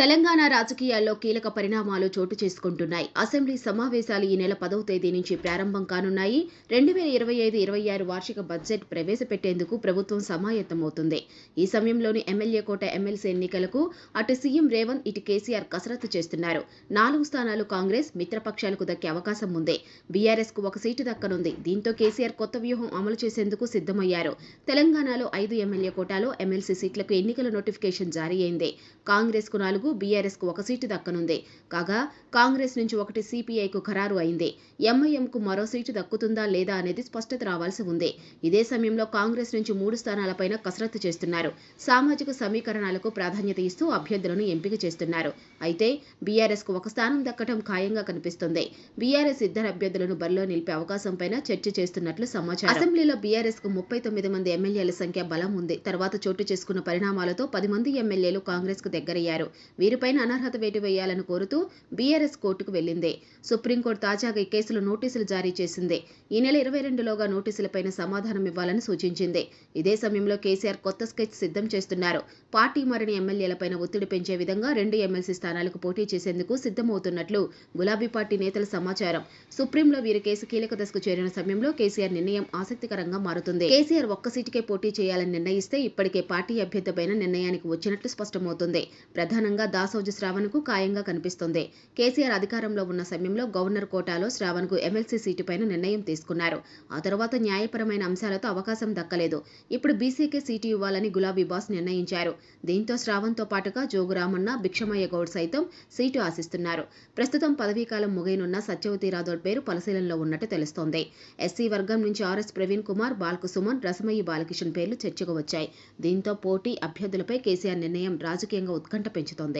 తెలంగాణ రాజకీయాల్లో కీలక పరిణామాలు చోటు చేసుకుంటున్నాయి. అసెంబ్లీ సమావేశాలు ఈ నెల పదవ తేదీ నుంచి ప్రారంభం కానున్నాయి. రెండు వేల ఇరవై ఐదు ఇరవై ఆరు వార్షిక బడ్జెట్ ప్రవేశపెట్టేందుకు ప్రభుత్వం సమాయత్తమవుతుంది. ఈ సమయంలోని ఎమ్మెల్యే కోట ఎమ్మెల్సీ ఎన్నికలకు అటు సీఎం రేవంత్ ఇటు కేసీఆర్ కసరత్తు చేస్తున్నారు. నాలుగు స్థానాలు కాంగ్రెస్ మిత్రపక్షాలకు దక్కే అవకాశం ఉంది. బీఆర్ఎస్కు ఒక సీటు దక్కనుంది. దీంతో కేసీఆర్ కొత్త వ్యూహం అమలు చేసేందుకు సిద్ధమయ్యారు. తెలంగాణలో ఐదు ఎమ్మెల్యే కోటాలో ఎమ్మెల్సీ సీట్లకు ఎన్నికల నోటిఫికేషన్ జారీ అయింది. కాంగ్రెస్కు నాలుగు బీఆర్ఎస్కు ఒక సీటు దక్కనుంది. కాగా కాంగ్రెస్ నుంచి ఒకటి సిపిఐకు ఖరారు అయింది. ఎంఐఎంకు మరో సీటు దక్కుతుందా లేదా అనేది స్పష్టత రావాల్సి ఉంది. ఇదే సమయంలో కాంగ్రెస్ నుంచి మూడు స్థానాలపైన కసరత్తు చేస్తున్నారు. సామాజిక సమీకరణాలకు ప్రాధాన్యత ఇస్తూ అభ్యర్థులను ఎంపిక చేస్తున్నారు. అయితే బీఆర్ఎస్కు ఒక స్థానం దక్కడం ఖాయంగా కనిపిస్తుంది. బీఆర్ఎస్ ఇద్దరు అభ్యర్థులను బరిలో నిలిపే అవకాశంపైన చర్చ చేస్తున్నట్లు సమాచారం. అసెంబ్లీలో బీఆర్ఎస్కు ముప్పై తొమ్మిది మంది ఎమ్మెల్యేల సంఖ్య బలం ఉంది. తర్వాత చోటు చేసుకున్న పరిణామాలతో పది మంది ఎమ్మెల్యేలు కాంగ్రెస్కు దగ్గరయ్యారు. వీరిపైన అనర్హత వేటు వేయాలని కోరుతూ బీఆర్ఎస్ కోర్టుకు వెళ్ళింది సుప్రీంకోర్టు తాజాగా ఈ కేసులో నోటీసులు జారీ చేసింది. ఈ నెల ఇరవై రెండులోగా నోటీసులపైన సమాధానం ఇవ్వాలని సూచించింది. ఇదే సమయంలో కేసీఆర్ కొత్త స్కెచ్ సిద్ధం చేస్తున్నారు. పార్టీ మారిన ఎమ్మెల్యేలపైన ఒత్తిడి పెంచే విధంగా రెండు ఎమ్మెల్సీ స్థానాలకు పోటీ చేసేందుకు సిద్ధమవుతున్నట్లు గులాబీ పార్టీ నేతల సమాచారం. సుప్రీంలో వీరి కేసు కీలక దశకు చేరిన సమయంలో కేసీఆర్ నిర్ణయం ఆసక్తికరంగా మారుతుంది. కేసీఆర్ ఒక్క సీటుకే పోటీ చేయాలని నిర్ణయిస్తే ఇప్పటికే పార్టీ అభ్యర్థిపైన నిర్ణయానికి వచ్చినట్లు స్పష్టమవుతుంది. ప్రధానంగా దాసోజు శ్రావణ్కు ఖాయంగా కనిపిస్తుంది. కేసీఆర్ అధికారంలో ఉన్న సమయంలో గవర్నర్ కోటాలో శ్రావణ్కు ఎమ్మెల్సీ సీటుపైన నిర్ణయం తీసుకున్నారు. ఆ తర్వాత న్యాయపరమైన అంశాలతో అవకాశం దక్కలేదు. ఇప్పుడు బీసీకే సీటు ఇవ్వాలని గులాబీ బాస్ నిర్ణయించారు. దీంతో శ్రావణ్తో పాటుగా జోగురామన్న భిక్షమయ్య గౌడ్ సైతం సీటు ఆశిస్తున్నారు. ప్రస్తుతం పదవీకాలం ముగైనున్న సత్యవతి రాథోడ్ పేరు పరిశీలనలో ఉన్నట్టు తెలుస్తోంది. ఎస్సీ వర్గం నుంచి ఆర్ఎస్ ప్రవీణ్ కుమార్ బాల్కు సుమన్ రసమయ్యి బాలకిషన్ పేర్లు చర్చకు వచ్చాయి. దీంతో పోటీ అభ్యర్థులపై కేసీఆర్ నిర్ణయం రాజకీయంగా ఉత్కంఠ పెంచుతోంది.